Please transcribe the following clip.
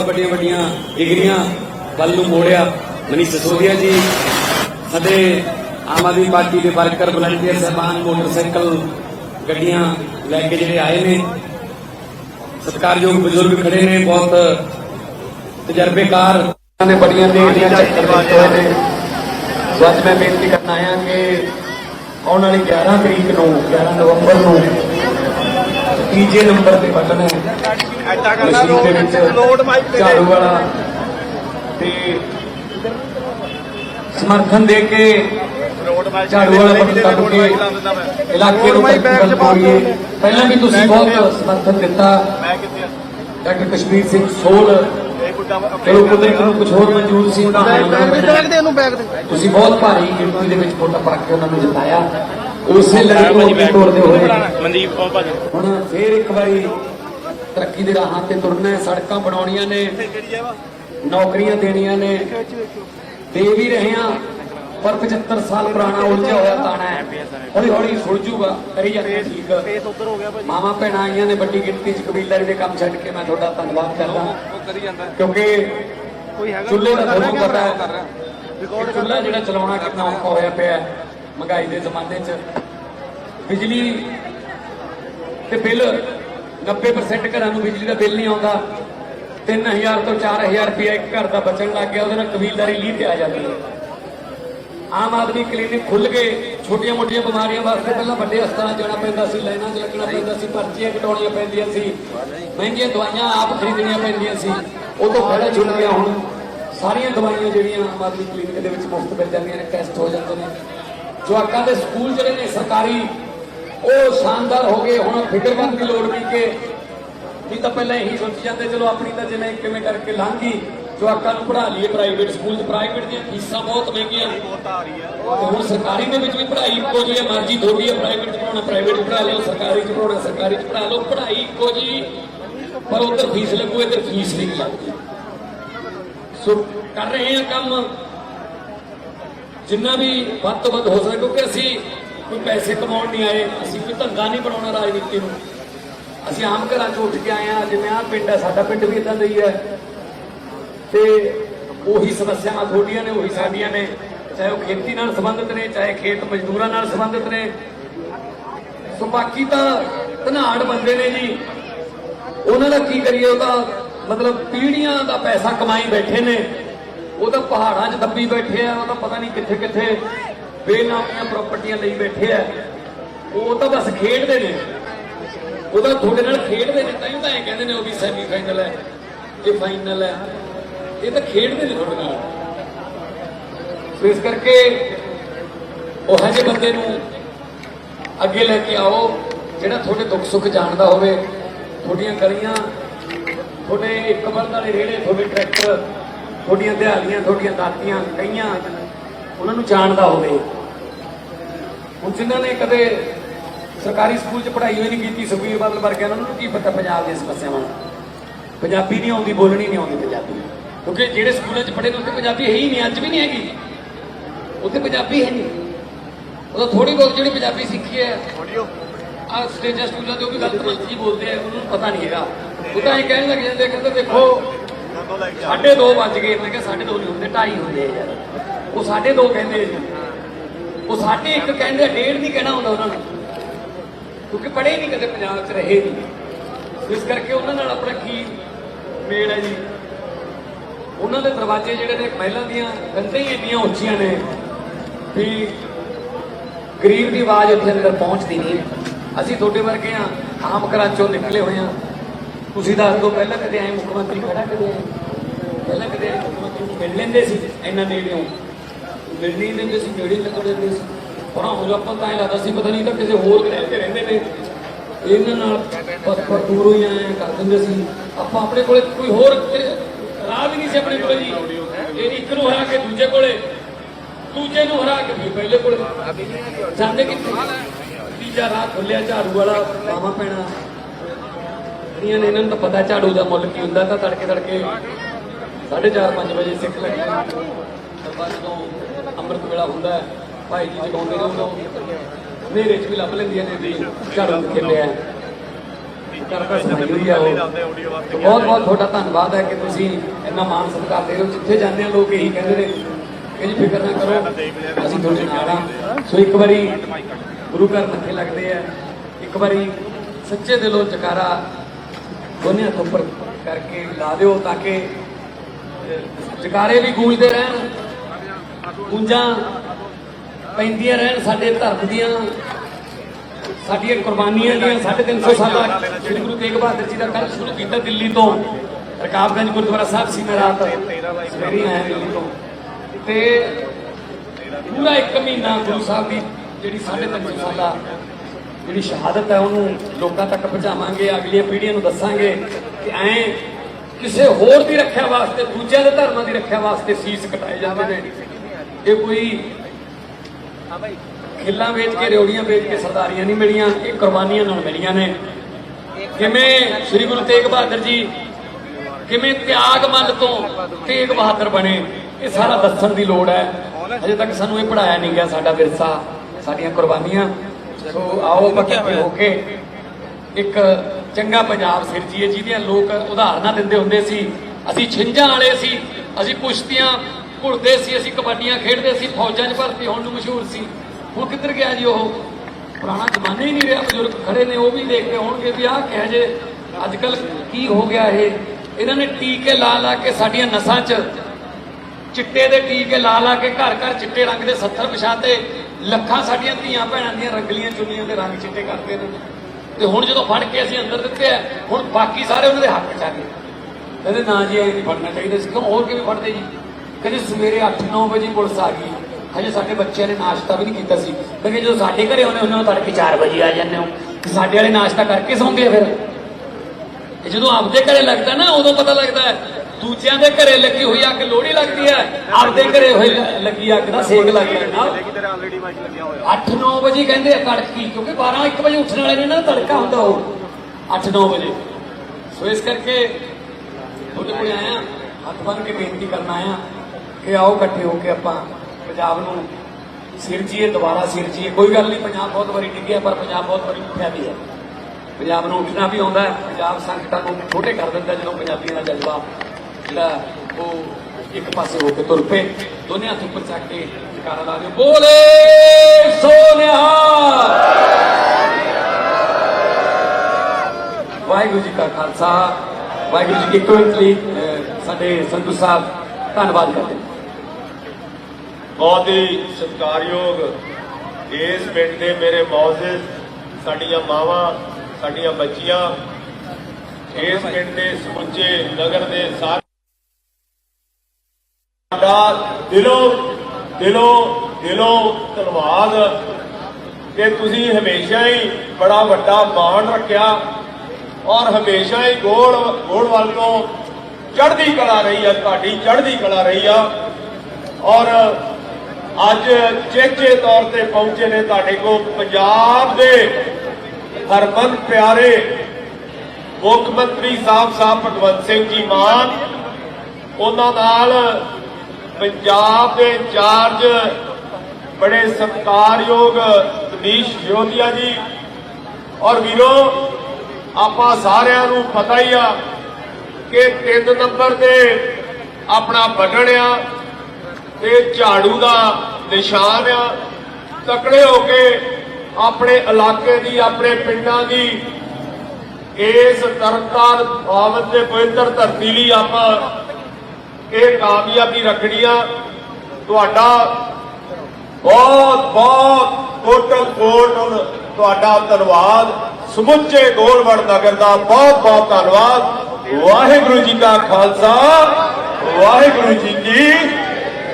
ਵੱਡੀਆਂ ਵੱਡੀਆਂ ਡਿਗਰੀਆਂ ਵੱਲ ਨੂੰ ਮੋੜਿਆ ਮਨੀਸ਼ ਸਸੋਦੀਆ ਜੀ। ਸਾਡੇ ਆਮ ਆਦਮੀ ਪਾਰਟੀ ਦੇ ਵਰਕਰ ਵਲੰਟੀਅਰ ਸਹਿਬਾਨ, ਮੋਟਰਸਾਈਕਲ ਗੱਡੀਆਂ ਲੈ ਕੇ ਜਿਹੜੇ ਆਏ ਨੇ। ਸਤਿਕਾਰਯੋਗ ਬਜ਼ੁਰਗ ਖੜੇ ਨੇ, ਬਹੁਤ ਤਜਰਬੇਕਾਰ। ਨੇ ਬੜੀਆਂ ਦੇਰੀਆਂ ਚੱਕਰ ਦਿੱਤੇ ਹੋਏ ਨੇ। ਸੋ ਅੱਜ ਮੈਂ ਬੇਨਤੀ ਕਰਨ ਆਇਆ ਕਿ ਆਉਣ ਵਾਲੀ 11 ਤਰੀਕ ਨੂੰ 11 ਨਵੰਬਰ ਨੂੰ ਤੀਜੇ ਨੰਬਰ ਤੇ ਬਟਨ ਹੈ। ਐਦਾਂ ਕਰਨਾ ਮਸ਼ੀਨ ਦੇ ਵਿੱਚ ਲੋਡ ਮਾਈਕ ਤੇ ਝਾੜੂ ਵਾਲਾ ਤੇ ਸਮਰਥਨ ਦੇ ਕੇ ਝਾੜੂ ਵਾਲਾ ਬਟਨ ਦੱਬ ਕੇ ਇਲਾਕੇ ਨੂੰ ਤਕਰੀਬਨ ਤੋੜੀਏ ਪਹਿਲਾਂ ਵੀ ਤੁਸੀਂ ਬਹੁਤ ਸਮਰਥਨ ਦਿੱਤਾ? ਡਾਕਟਰ ਕਸ਼ਮੀਰ ਸਿੰਘ ਸੋਲ। ਚਲੋ ਕੁਦਰਤ ਨੂੰ ਕੁਝ ਹੋਰ ਮਨਜ਼ੂਰ ਸੀ ਉਹਨੂੰ ਦੇ ਤੁਸੀਂ ਬਹੁਤ ਭਾਰੀ ਗਿਣਤੀ ਦੇ ਵਿੱਚ ਵੋਟਾਂ ਪਾ ਕੇ ਉਹਨਾਂ ਨੂੰ ਜਿਤਾਇਆ। ਉਸੇ ਲੜੀ ਨੂੰ ਅੱਗੇ ਤੋੜਦੇ ਹੋਏ ਮਨਦੀਪ ਭਾਜੀ। ਹੁਣ ਫੇਰ ਇੱਕ ਵਾਰੀ ਤਰੱਕੀ ਦੇ ਰਾਹਾਂ ਤੇ ਤੁਰਨਾ ਹੈ ਸੜਕਾਂ ਬਣਾਉਣੀਆਂ ਨੇ ਨੌਕਰੀਆਂ ਦੇਣੀਆਂ ਨੇ। ਦੇ ਵੀ ਰਹੇ ਹਾਂ ਪਰ 75 ਸਾਲ ਪੁਰਾਣਾ ਉਲਝਿਆ ਹੋਇਆ ਤਾਣਾ ਹੈ। ਹੌਲੀ ਹੌਲੀ ਸੁਲਝੂਗਾ ਕਰੀ ਜਾਂਦੇ ਠੀਕ ਫੇਸ ਉਧਰ ਹੋ ਗਿਆ ਭਾਜੀ ਮਾਵਾਂ ਭੈਣਾਂ ਆਈਆਂ ਨੇ ਵੱਡੀ ਗਿਣਤੀ 'ਚ ਕਬੀਲਦਾਰੀ ਦੇ ਕੰਮ ਛੱਡ ਕੇ ਮੈਂ ਤੁਹਾਡਾ ਧੰਨਵਾਦ ਕਰਦਾ। ਕਿਉਂਕਿ ਕੋਈ ਹੈਗਾ ਚੁੱਲ੍ਹੇ ਦਾ ਤੁਹਾਨੂੰ ਪਤਾ ਹੈ ਚੁੱਲ੍ਹਾ ਜਿਹੜਾ ਚਲਾਉਣਾ ਕਿੰਨਾ ਔਖਾ ਹੋਇਆ ਪਿਆ ਮਹਿੰਗਾਈ ਦੇ ਜ਼ਮਾਨੇ 'ਚ। ਬਿਜਲੀ ਤੇ ਬਿੱਲ 90% ਘਰਾਂ ਨੂੰ ਬਿਜਲੀ ਦਾ ਬਿੱਲ ਨਹੀਂ ਆਉਂਦਾ। 3000 ਤੋਂ 4000 ਰੁਪਏ ਇੱਕ ਘਰ ਦਾ ਬਚਣ ਲੱਗ ਗਿਆ, ਉਹਦੇ ਨਾਲ ਕਬੀਲਦਾਰੀ ਲੀਹ ਤੇ ਆ ਜਾਂਦੀ ਹੈ। ਆਮ ਆਦਮੀ ਕਲੀਨਿਕ ਖੁੱਲ ਗਏ ਛੋਟੀਆਂ ਮੋਟੀਆਂ ਬਿਮਾਰੀਆਂ ਵਾਸਤੇ ਪਹਿਲਾਂ ਵੱਡੇ ਹਸਪਤਾਲਾਂ ਜਾਣਾ ਪੈਂਦਾ ਸੀ, ਲਾਈਨਾਂ 'ਚ ਲੱਗਣਾ ਪੈਂਦਾ ਸੀ, ਪਰਚੀਆਂ ਕਟਾਉਣੀਆਂ ਪੈਂਦੀਆਂ ਸੀ, ਮਹਿੰਗੀਆਂ ਦਵਾਈਆਂ ਆਪ ਖਰੀਦਣੀਆਂ ਪੈਂਦੀਆਂ ਸੀ, ਉਹ ਤੋਂ ਖੜਾ ਛੁੱਟ ਗਿਆ ਹੁਣ। ਸਾਰੀਆਂ ਦਵਾਈਆਂ ਜਿਹੜੀਆਂ ਆਮ ਆਦਮੀ ਕਲੀਨਿਕ ਦੇ ਵਿੱਚ ਮੁਫਤ ਮਿਲ ਜਾਂਦੀਆਂ ਨੇ, ਟੈਸਟ ਹੋ ਜਾਂਦੇ ਨੇ। ਜਵਾਕਾਂ ਦੇ ਸਕੂਲ ਜਿਹੜੇ ਨੇ, ਸਰਕਾਰੀ ਉਹ ਸ਼ਾਨਦਾਰ ਹੋ ਗਏ ਹੁਣ ਫਿਕਰਮੰਦ ਦੀ ਲੋੜ ਨਹੀਂ ਕਿ ਨਹੀਂ ਤਾਂ ਪਹਿਲਾਂ ਇਹੀ ਸੋਚੀ ਜਾਂਦੇ ਚਲੋ ਆਪਣੀ ਤਾਂ ਜਿਵੇਂ ਕਿਵੇਂ ਕਰਕੇ ਲੰਘੀ ਜਵਾਕਾਂ ਨੂੰ ਪੜ੍ਹਾ ਲਈਏ ਪ੍ਰਾਈਵੇਟ ਸਕੂਲ 'ਚ ਪ੍ਰਾਈਵੇਟ ਦੀਆਂ ਫੀਸਾਂ ਬਹੁਤ ਮਹਿੰਗੀਆਂ ਬਹੁਤ ਆ ਰਹੀ ਹੈ ਤੇ ਹੁਣ ਸਰਕਾਰੀ ਦੇ ਵਿੱਚ ਵੀ ਪੜ੍ਹਾਈ ਇੱਕੋ ਜਿਹੀ ਮਰਜ਼ੀ ਥੋੜੀ ਹੈ ਪ੍ਰਾਈਵੇਟ 'ਚ ਪੜਾਉਣਾ ਪ੍ਰਾਈਵੇਟ ਪੜ੍ਹਾ ਲਓ ਸਰਕਾਰੀ 'ਚ ਪੜਾਉਣਾ ਸਰਕਾਰੀ 'ਚ ਪੜ੍ਹਾ ਲਓ ਪੜ੍ਹਾਈ ਇੱਕੋ ਜਿਹੀ ਪਰ ਉਧਰ ਫੀਸ ਲੱਗੂ ਇੱਧਰ ਫੀਸ ਨਹੀਂ ਲੱਗਦੀ। ਸੋ ਕਰ ਰਹੇ ਹਾਂ ਕੰਮ ਜਿੰਨਾ ਵੀ ਵੱਧ ਤੋਂ ਵੱਧ ਹੋ ਸਕੇ ਕਿਉਂਕਿ ਅਸੀਂ ਕੋਈ ਪੈਸੇ ਕਮਾਉਣ ਨਹੀਂ ਆਏ, ਅਸੀਂ ਕੋਈ ਧੰਦਾ ਨਹੀਂ ਬਣਾਉਣਾ ਰਾਜਨੀਤੀ ਨੂੰ। ਅਸੀਂ ਆਮ ਘਰਾਂ ਚੋਂ ਉੱਠ ਕੇ ਆਏ ਹਾਂ ਜਿਵੇਂ ਆਹ ਪਿੰਡ ਹੈ ਸਾਡਾ ਪਿੰਡ ਵੀ ਇਦਾਂ ਦਾ ਹੀ ਹੈ। ਤੇ ਉਹੀ ਸਮੱਸਿਆਵਾਂ ਤੁਹਾਡੀਆਂ ਨੇ, ਉਹੀ ਸਾਡੀਆਂ ਨੇ। ਚਾਹੇ ਉਹ ਖੇਤੀ ਨਾਲ ਸੰਬੰਧਿਤ ਨੇ, ਚਾਹੇ ਖੇਤ ਮਜ਼ਦੂਰਾਂ ਨਾਲ ਸੰਬੰਧਿਤ ਨੇ। ਸੋ ਬਾਕੀ ਤਾਂ ਧਨਾੜ ਬੰਦੇ ਨੇ ਜੀ। ਉਹਨਾਂ ਦਾ ਕੀ ਕਰੀਏ ਉਹਦਾ ਮਤਲਬ ਪੀੜੀਆਂ ਦਾ ਪੈਸਾ ਕਮਾਈ ਬੈਠੇ ਨੇ। ਉਹ ਤਾਂ ਪਹਾੜਾਂ 'ਚ ਦੱਬੀ ਬੈਠੇ ਆ, ਉਹ ਤਾਂ ਪਤਾ ਨਹੀਂ ਕਿੱਥੇ ਕਿੱਥੇ ਬੇਨਾਮੀਆਂ ਪ੍ਰਾਪਰਟੀਆਂ ਲਈ ਬੈਠੇ ਆ। ਉਹ ਤਾਂ ਬਸ ਖੇਡਦੇ ਨੇ। ਉਹ ਤਾਂ ਤੁਹਾਡੇ ਨਾਲ ਖੇਡਦੇ ਨੇ, ਤਾਂ ਹੀ ਤਾਂ ਇਹ ਕਹਿੰਦੇ ਨੇ ਉਹ ਵੀ ਸੈਮੀ ਫਾਈਨਲ ਹੈ, ਇਹ ਫਾਈਨਲ ਹੈ। ਇਹ ਤਾਂ ਖੇਡਦੇ ਨੇ ਤੁਹਾਡੇ ਨਾਲ। ਸੋ ਇਸ ਕਰਕੇ ਉਹ ਹਜੇ ਬੰਦੇ ਨੂੰ ਅੱਗੇ ਲੈ ਕੇ ਆਓ, ਜਿਹੜਾ ਤੁਹਾਡੇ ਦੁੱਖ ਸੁੱਖ ਜਾਣਦਾ ਹੋਵੇ। ਤੁਹਾਡੀਆਂ ਗਲੀਆਂ, ਤੁਹਾਡੇ ਇੱਕ ਬਲਦ ਵਾਲੇ ਰੇੜੇ, ਤੁਹਾਡੇ ਟਰੈਕਟਰ ਤੁਹਾਡੀਆਂ ਦਿਹਾੜੀਆਂ, ਤੁਹਾਡੀਆਂ ਦਾਤੀਆਂ, ਕਈਆਂ, ਉਹਨਾਂ ਨੂੰ ਜਾਣਦਾ ਹੋਵੇ। ਹੁਣ ਜਿਨ੍ਹਾਂ ਨੇ ਕਦੇ ਸਰਕਾਰੀ ਸਕੂਲ 'ਚ ਪੜ੍ਹਾਈ ਹੋਈ ਨਹੀਂ ਕੀਤੀ ਸੁਖਬੀਰ ਬਾਦਲ ਵਰਗਿਆਂ ਨੂੰ ਉਹਨਾਂ ਨੂੰ ਕੀ ਪਤਾ ਪੰਜਾਬ ਦੀਆਂ ਸਮੱਸਿਆਵਾਂ ਦਾ? ਪੰਜਾਬੀ ਨਹੀਂ ਆਉਂਦੀ, ਬੋਲਣੀ ਨਹੀਂ ਆਉਂਦੀ ਪੰਜਾਬੀ। ਕਿਉਂਕਿ ਜਿਹੜੇ ਸਕੂਲਾਂ 'ਚ ਪੜ੍ਹੇ ਨੇ, ਉੱਥੇ ਪੰਜਾਬੀ ਹੈ ਹੀ ਨਹੀਂ, ਅੱਜ ਵੀ ਨਹੀਂ ਹੈਗੀ। ਉੱਥੇ ਪੰਜਾਬੀ ਹੈ ਨਹੀਂ। ਉਹ ਥੋੜੀ ਬਹੁਤ ਜਿਹੜੀ ਪੰਜਾਬੀ ਸਿੱਖੀ ਹੈ ਆ ਸਟੇਜਾਂ ਸਕੂਲਾਂ ਤੇ ਉਹ ਵੀ ਗਲਤ ਮਲਤ ਜੀ ਬੋਲਦੇ ਆ, ਉਹਨਾਂ ਨੂੰ ਪਤਾ ਨਹੀਂ ਹੈਗਾ। ਉਹ ਤਾਂ ਇਹ ਕਹਿਣ ਲੱਗ ਜਾਂਦੇ ਕਹਿੰਦੇ ਦੇਖੋ, ਸਾਢੇ ਦੋ ਵੱਜ ਗਏ। ਮੈਂ ਕਿਹਾ ਸਾਢੇ ਦੋ ਨਹੀਂ ਹੁੰਦੇ, ਢਾਈ ਹੁੰਦੇ ਆ ਯਾਰ। ਉਹ ਸਾਢੇ ਦੋ ਕਹਿੰਦੇ ਆ ਜੀ। ਉਹ ਸਾਡੇ ਇੱਕ ਕਹਿੰਦੇ ਆ, ਡੇਢ ਨਹੀਂ ਕਹਿਣਾ ਹੁੰਦਾ ਉਹਨਾਂ ਨੂੰ। ਕਿਉਂਕਿ ਪੜ੍ਹੇ ਨਹੀਂ ਕਦੇ ਪੰਜਾਬ 'ਚ ਰਹੇ ਨਹੀਂ। ਇਸ ਕਰਕੇ ਉਹਨਾਂ ਨਾਲ ਆਪਣਾ ਕੀ ਮੇਲ ਹੈ ਜੀ? ਉਹਨਾਂ ਦੇ ਦਰਵਾਜ਼ੇ ਜਿਹੜੇ ਨੇ ਮਹਿਲਾਂ ਦੀਆਂ ਕੰਧਾਂ ਹੀ ਇੰਨੀਆਂ ਉੱਚੀਆਂ ਨੇ ਵੀ ਗਰੀਬ ਦੀ ਆਵਾਜ਼ ਉੱਥੇ ਅੰਦਰ ਪਹੁੰਚਦੀ ਨਹੀਂ ਅਸੀਂ ਤੁਹਾਡੇ ਵਰਗੇ ਆ ਆਮ ਘਰਾਂ ਚੋਂ ਨਿਕਲੇ ਹੋਏ ਆ। ਤੁਸੀਂ ਦੱਸ ਦਿਓ ਪਹਿਲਾਂ ਕਦੇ ਆਏ ਮੁੱਖ ਮੰਤਰੀ ਖੜਾ ਕਦੇ ਆਏ ਪਹਿਲਾਂ ਕਦੇ ਆਏ ਮੁੱਖ ਮੰਤਰੀ ਨੂੰ ਮਿਲ ਲੈਂਦੇ ਸੀ ਇੰਨਾ ਨੇੜਿਓਂ? ਮਿਲ ਨਹੀਂ ਲੈਂਦੇ ਸੀ ਨੇੜੇ ਲੱਗ ਲੈਂਦੇ ਸੀ? ਪਰ ਆਪਾਂ ਤਾਂ ਇਹ ਲੱਗਦਾ ਸੀ, ਪਤਾ ਨਹੀਂ ਤਾਂ ਕਿਸੇ ਹੋਰ ਗ੍ਰਹਿ ਤੇ ਰਹਿੰਦੇ ਨੇ। ਇਹਨਾਂ ਨਾਲ ਬਸ ਪਰ ਦੂਰੋਂ ਹੀ ਆਏ ਕਰ ਦਿੰਦੇ ਸੀ। ਆਪਾਂ ਆਪਣੇ ਕੋਲੇ ਕੋਈ ਹੋਰ ਰਾਹ ਵੀ ਨਹੀਂ ਸੀ ਆਪਣੇ ਕੋਲੇ ਜੀ। ਇਹ ਇੱਕ ਨੂੰ ਹਰਾ ਕੇ ਦੂਜੇ ਕੋਲੇ, ਦੂਜੇ ਨੂੰ ਹਰਾ ਕੇ ਫਿਰ ਪਹਿਲੇ ਕੋਲੇ। ਜਾਂਦੇ ਕਿੱਥੇ ਤੀਜਾ ਰਾਹ ਖੁੱਲਿਆ ਝਾੜੂ ਵਾਲਾ ਮਾਮਾ ਪੈਣਾ ਜਿਹੜੀਆਂ ਨੇ ਇਹਨਾਂ ਨੂੰ ਤਾਂ ਪਤਾ ਝਾੜੂ ਦਾ ਮੁੱਲ ਕੀ ਹੁੰਦਾ, ਤਾਂ ਤੜਕੇ ਤੜਕੇ 4:30 5 ਵਜੇ ਸਿੱਖ ਲੈਂਦੇ ਤਾਂ ਬਾਅਦ ਜਦੋਂ ਅੰਮ੍ਰਿਤ ਵੇਲਾ ਹੁੰਦਾ ਹੈ, ਭਾਈ ਜੀ ਜਗਾਉਂਦੇ ਨੇ ਉਦੋਂ ਹਨੇਰੇ 'ਚ ਵੀ ਲੱਭ ਲੈਂਦੀਆਂ ਨੇ ਵੀ ਝਾੜੂ ਕਿੱਥੇ ਪਿਆ ਹੈ। ਸਮਾਈ ਬਹੁਤ ਬਹੁਤ ਤੁਹਾਡਾ ਧੰਨਵਾਦ ਹੈ ਕਿ ਤੁਸੀਂ ਇੰਨਾ ਮਾਣ ਸਤਿਕਾਰ ਦੇ ਰਹੇ ਹੋ। ਜਿੱਥੇ ਜਾਂਦੇ ਆ ਲੋਕ ਇਹੀ ਕਹਿੰਦੇ ਨੇ ਕਿ ਜੀ ਫਿਕਰ ਨਾ ਕਰੋ ਅਸੀਂ ਤੁਹਾਡੇ ਨਾਲ ਆ ਸੋ ਇੱਕ ਵਾਰੀ ਗੁਰੂ ਘਰ ਮੱਥੇ ਲੱਗਦੇ ਆ। ਇੱਕ ਵਾਰੀ ਸੱਚੇ ਦਿਲੋਂ ਜਕਾਰਾ ਦੋਨੇ ਹੱਥ ਉੱਪਰ ਕਰਕੇ ਲਾ ਦਿਓ ਤਾਂ ਕਿ ਜਕਾਰੇ ਵੀ ਗੂੰਜਦੇ ਰਹਿਣ। ਗੂੰਜਾਂ ਪੈਂਦੀਆਂ ਰਹਿਣ ਸਾਡੇ ਧਰਮ ਦੀਆਂ, ਸਾਡੀਆਂ ਕੁਰਬਾਨੀਆਂ ਦੀਆਂ 350 ਸਾਲਾਂ ਸ੍ਰੀ ਗੁਰੂ ਤੇਗ ਬਹਾਦਰ ਜੀ ਦਾ ਕੱਲ ਸ਼ੁਰੂ ਕੀਤਾ ਦਿੱਲੀ ਤੋਂ। ਰਕਾਬਗੰਜ ਗੁਰਦੁਆਰਾ ਸਾਹਿਬ ਸੀ ਮੈਂ ਰਾਤ। ਆਇਆ ਦਿੱਲੀ ਤੋਂ। ਤੇ ਪੂਰਾ ਇੱਕ ਮਹੀਨਾ ਗੁਰੂ ਸਾਹਿਬ ਦੀ ਜਿਹੜੀ 350 ਸਾਲਾਂ ਜਿਹੜੀ ਸ਼ਹਾਦਤ ਹੈ, ਉਹਨੂੰ ਲੋਕਾਂ ਤੱਕ ਪਹੁੰਚਾਵਾਂਗੇ, ਅਗਲੀਆਂ ਪੀੜ੍ਹੀਆਂ ਨੂੰ ਦੱਸਾਂਗੇ ਕਿ ਐ ਕਿਸੇ ਹੋਰ ਦੀ ਰੱਖਿਆ ਵਾਸਤੇ, ਦੂਜਿਆਂ ਦੇ ਧਰਮਾਂ ਦੀ ਰੱਖਿਆ ਵਾਸਤੇ ਸੀਸ ਕਟਾਏ ਜਾਂਦੇ ਨੇ। ਇਹ ਕੋਈ ਖਿੱਲਾਂ ਵੇਚ ਕੇ ਰਿਉੜੀਆਂ ਵੇਚ ਕੇ ਸਰਦਾਰੀਆਂ ਨਹੀਂ ਮਿਲੀਆਂ ਇਹ ਕੁਰਬਾਨੀਆਂ ਨਾਲ ਮਿਲੀਆਂ ਨੇ। ਕਿਵੇਂ ਸ੍ਰੀ ਗੁਰੂ ਤੇਗ ਬਹਾਦਰ ਜੀ ਕਿਵੇਂ ਤਿਆਗ ਮੱਲ ਤੋਂ ਤੇਗ ਬਹਾਦਰ ਬਣੇ ਇਹ ਸਾਰਾ ਦੱਸਣ ਦੀ ਲੋੜ ਹੈ। ਅਜੇ ਤੱਕ ਸਾਨੂੰ ਇਹ ਪੜਾਇਆ ਨਹੀਂ ਗਿਆ ਸਾਡਾ ਵਿਰਸਾ ਸਾਡੀਆਂ ਕੁਰਬਾਨੀਆਂ। ਸੋ ਆਓ ਇਕੱਠੇ ਹੋ ਕੇ ਇੱਕ ਚੰਗਾ ਪੰਜਾਬ ਸਿਰਜੀਏ ਜਿਹਦੀਆਂ ਲੋਕ ਉਦਾਹਰਨਾਂ ਦਿੰਦੇ ਹੁੰਦੇ ਸੀ। ਅਸੀਂ ਛਿੰਝਾਂ ਵਾਲੇ ਸੀ ਅਸੀਂ ਕੁਸ਼ਤੀਆਂ ਘੁਲਦੇ ਸੀ, ਅਸੀਂ ਕਬੱਡੀਆਂ ਖੇਡਦੇ ਸੀ, ਫੌਜਾਂ 'ਚ ਭਰਤੀ ਹੋਣ ਨੂੰ ਮਸ਼ਹੂਰ ਸੀ। ਹੁਣ ਕਿੱਧਰ ਗਿਆ ਜੀ ਉਹ? ਪੁਰਾਣਾ ਜ਼ਮਾਨਾ ਹੀ ਨਹੀਂ ਰਿਹਾ, ਬਜ਼ੁਰਗ ਖੜੇ ਨੇ, ਉਹ ਵੀ ਦੇਖਦੇ ਹੋਣਗੇ ਵੀ ਆਹ ਕਹਿ ਜੇ ਅੱਜ ਕੱਲ ਕੀ ਹੋ ਗਿਆ ਇਹ। ਇਹਨਾਂ ਨੇ ਟੀਕੇ ਲਾ ਲਾ ਕੇ ਸਾਡੀਆਂ ਨਸਾਂ 'ਚ ਚਿੱਟੇ ਦੇ ਟੀਕੇ ਲਾ ਲਾ ਕੇ ਘਰ ਘਰ ਚਿੱਟੇ ਰੰਗ ਦੇ 70 ਵਿਛਾਤੇ, ਲੱਖਾਂ ਸਾਡੀਆਂ ਧੀਆਂ ਭੈਣਾਂ ਦੀਆਂ ਰੰਗਲੀਆਂ ਚੁੰਨੀਆਂ ਦੇ ਰੰਗ ਚਿੱਟੇ ਕਰਦੇ ਨੇ। ਤੇ ਹੁਣ ਜਦੋਂ ਫੜ ਕੇ ਅਸੀਂ ਅੰਦਰ ਦਿੱਤੇ ਆ, ਹੁਣ ਬਾਕੀ ਸਾਰੇ ਉਹਨਾਂ ਦੇ ਹੱਕ ਚ ਆ ਗਏ। ਕਹਿੰਦੇ ਨਾ ਜੀ, ਇਹ ਨਹੀਂ ਫੜਨਾ ਚਾਹੀਦਾ ਸੀ। ਕਿਉਂ? ਹੋਰ ਕਿਵੇਂ ਫੜਦੇ ਜੀ? ਕਹਿੰਦੇ ਸਵੇਰੇ 8-9 ਵਜੇ ਪੁਲਿਸ ਆ ਗਈ। ਹਜੇ ਸਾਡੇ ਬੱਚਿਆਂ ਨੇ ਨਾਸ਼ਤਾ ਵੀ ਨਹੀਂ ਕੀਤਾ ਸੀ। ਕਹਿੰਦੇ ਜਦੋਂ ਸਾਡੇ ਘਰੇ ਆਉਂਦੇ, ਉਹਨਾਂ ਨੂੰ ਤੜਕੇ 4 ਵਜੇ ਆ ਜਾਂਦੇ ਹੋ। ਸਾਡੇ ਵਾਲੇ ਨਾਸ਼ਤਾ ਕਰਕੇ ਸੌਂਦੇ ਆ ਫਿਰ। ਇਹ ਜਦੋਂ ਆਪਦੇ ਘਰੇ ਲੱਗਦਾ ਨਾ, ਉਦੋਂ ਪਤਾ ਲੱਗਦਾ ਹੈ, ਦੂਜਿਆਂ ਦੇ ਘਰੇ ਲੱਗੀ ਹੋਈ ਅੱਗ ਲੋਹੜੀ ਲੱਗਦੀ ਹੈ। ਆਪਦੇ ਘਰੇ ਹੋਈ ਲੱਗੀ ਅੱਗ ਦਾ ਸੇਕ ਲੱਗਦਾ ਨਾ ਤੇਰੇ ਆਲਰੇਡੀ 8-9 ਵਜੇ ਕਹਿੰਦੇ ਆ ਤੜਕੀ, ਕਿਉਂਕਿ 12-1 ਵਜੇ ਉੱਠਣ ਵਾਲੇ ਨੇ ਨਾ, ਤੜਕਾ ਹੁੰਦਾ ਉਹ। 8-9 ਵਜੇ। ਸੋ ਇਸ ਕਰਕੇ ਉਹਦੇ ਕੋਲ ਆਇਆ। ਹੱਥ ਬੰਨ ਕੇ ਬੇਨਤੀ ਕਰਨਾ ਆਇਆ। ਕਿ ਆਓ ਇਕੱਠੇ ਹੋ ਕੇ ਆਪਾਂ ਪੰਜਾਬ ਨੂੰ ਸਿਰਜੀਏ, ਦੁਬਾਰਾ ਸਿਰਜੀਏ। ਕੋਈ ਗੱਲ ਨਹੀਂ, ਪੰਜਾਬ ਬਹੁਤ ਵਾਰੀ ਡਿੱਗਿਆ, ਪਰ ਪੰਜਾਬ ਬਹੁਤ ਵਾਰੀ ਉੱਠਿਆ ਵੀ ਹੈ। ਪੰਜਾਬ ਨੂੰ ਉੱਠਣਾ ਵੀ ਆਉਂਦਾ ਹੈ। ਪੰਜਾਬ ਸੰਕਟਾਂ ਨੂੰ ਛੋਟੇ ਕਰ ਦਿੰਦਾ ਜਦੋਂ ਪੰਜਾਬੀਆਂ ਦਾ ਜਜ਼ਬਾ ਜਿਹੜਾ ਉਹ ਇੱਕ ਪਾਸੇ ਹੋ ਕੇ ਤੁਰ ਪਏ। ਦੋਨੇ ਹੱਥ ਉੱਪਰ ਚੱਕ ਕੇ ਜਕਾਰਾ ਲਾ ਦਿਓ। ਬੋਲੇ ਸੋਨਿਹਾ ਵਾਹਿਗੁਰੂ ਜੀ ਕਾ ਖਾਲਸਾ। ਵਾਹਿਗੁਰੂ ਜੀ ਕੀ ਫਤਿਹ। ਸਾਡੇ ਸੰਧੂ ਸਾਹਿਬ, ਧੰਨਵਾਦ ਕਰਦੇ ਬਹੁਤ ਹੀ ਸਤਿਕਾਰਯੋਗ ਇਸ ਪਿੰਡ ਦੇ ਮੇਰੇ ਮੌਜਿਸ ਸਾਡੀਆਂ ਮਾਵਾਂ, ਸਾਡੀਆਂ ਬੱਚੀਆਂ, ਇਸ ਪਿੰਡ ਦੇ ਸਮੁੱਚੇ ਨਗਰ ਦੇ ਸਾਰੇ ਸਾਡਾ ਦਿਲੋਂ ਦਿਲੋਂ ਦਿਲੋਂ ਧੰਨਵਾਦ ਕਿ ਤੁਸੀਂ ਹਮੇਸ਼ਾ ਹੀ ਬੜਾ ਵੱਡਾ ਮਾਣ ਰੱਖਿਆ ਔਰ ਹਮੇਸ਼ਾ ਹੀ ਗੋਲ ਗੋਲ ਵੱਲ ਤੋਂ ਚੜ੍ਹਦੀ ਕਲਾ ਰਹੀ ਆ, ਤੁਹਾਡੀ ਚੜ੍ਹਦੀ ਕਲਾ ਰਹੀ ਆ ਔਰ ਅੱਜ ਚੇਚੇ ਤੌਰ ਤੇ ਪਹੁੰਚੇ ਨੇ ਤੁਹਾਡੇ ਕੋਲ ਪੰਜਾਬ ਦੇ ਹਰਮਨ ਪਿਆਰੇ ਮੁੱਖ ਮੰਤਰੀ ਸਾਹਿਬ ਸਾਹਿਬ ਭਗਵੰਤ ਸਿੰਘ ਜੀ ਮਾਨ, ਉਹਨਾਂ ਨਾਲ ਪੰਜਾਬ ਦੇ ਇੰਚਾਰਜ ਬੜੇ ਸਤਿਕਾਰਯੋਗ ਮਨੀਸ਼ ਯੋਧਿਆ ਜੀ। ਔਰ ਵੀਰੋ, ਆਪਾਂ ਸਾਰਿਆਂ ਨੂੰ ਪਤਾ ਹੀ ਆ ਕਿ 3 ਨੰਬਰ ਤੇ ਆਪਣਾ ਬਟਨ ਆ ਤੇ ਝਾੜੂ ਦਾ ਨਿਸ਼ਾਨ ਆ। ਤਕੜੇ ਹੋ ਕੇ ਆਪਣੇ ਇਲਾਕੇ ਦੀ, ਆਪਣੇ ਪਿੰਡਾਂ ਦੀ, ਇਸ ਤਰਨਤਾਰਨ ਪਾਵਨ ਤੇ ਪਵਿੱਤਰ ਧਰਤੀ ਲਈ ਆਪਾਂ ਇਹ ਕਾਮਯਾਬੀ ਰੱਖਣੀ ਆ। ਤੁਹਾਡਾ ਬਹੁਤ ਬਹੁਤ ਕੋਟਲ ਕੋਟ ਤੁਹਾਡਾ ਧੰਨਵਾਦ। ਸਮੁੱਚੇ ਗੋਲਵੜ ਨਗਰ ਦਾ ਬਹੁਤ ਬਹੁਤ ਧੰਨਵਾਦ। ਵਾਹਿਗੁਰੂ ਜੀ ਕਾ ਖਾਲਸਾ, ਵਾਹਿਗੁਰੂ ਜੀ ਕੀ